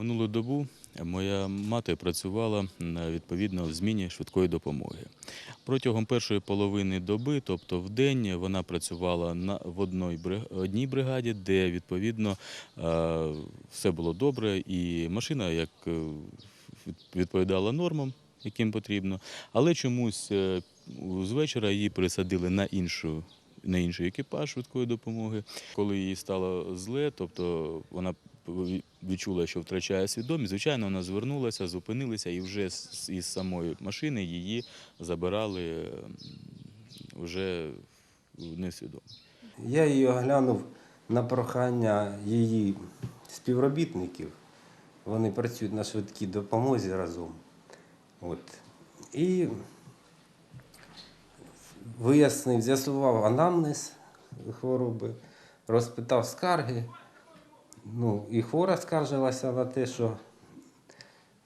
Минулу добу моя мати працювала відповідно в зміні швидкої допомоги. Протягом першої половини доби, тобто в день, вона працювала на в одній бри- бригаді, де відповідно е, все було добре, і машина як е, відповідала нормам, яким потрібно, але чомусь е, з вечора її пересадили на іншу. На інший екіпаж швидкої допомоги. Коли їй стало зле, тобто вона відчула, що втрачає свідомість, звичайно, вона звернулася, зупинилася і вже із самої машини її забирали вже несвідомо. Я її оглянув на прохання її співробітників. Вони працюють на швидкій допомозі разом. От. І вияснив, з'ясував анамнез хвороби, розпитав скарги. Ну, і хвора скаржилася на те, що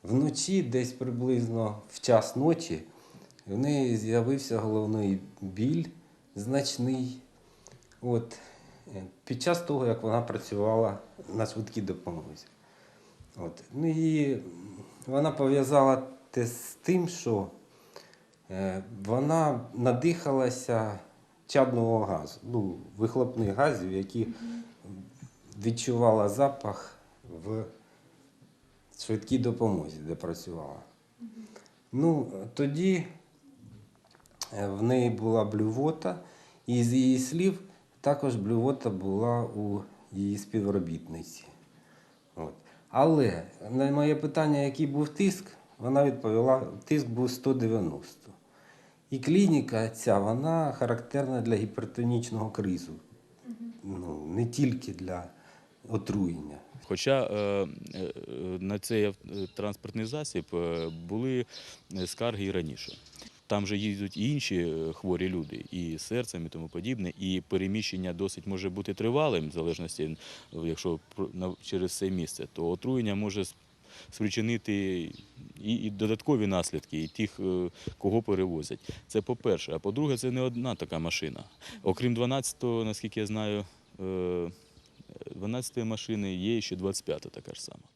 вночі, десь приблизно в час ночі, в неї з'явився головний біль значний. От, е, під час того, як вона працювала на швидкій допомозі. От. Ну, і вона пов'язала те з тим, що вона надихалася чадного газу, ну, вихлопних газів, які відчувала запах в швидкій допомозі, де працювала. Ну, тоді е, в неї була блювота, і з її слів також блювота була у її співробітниці. От. Але на моє питання, який був тиск, вона відповіла, тиск був 190. І клініка ця, вона характерна для гіпертонічного кризу. Ну, не тільки для отруєння. Хоча е, е, на цей е, транспортний засіб були скарги і раніше. Там же їздять і інші хворі люди, і серцем, і тому подібне, і переміщення досить може бути тривалим, в залежності, якщо через це місце, то отруєння може спричинити і, і додаткові наслідки, і тих, е, кого перевозять. Це по-перше. А по-друге, це не одна така машина. Окрім 12-го, наскільки я знаю, е, 12-ї машини є ще 25-та така ж сама.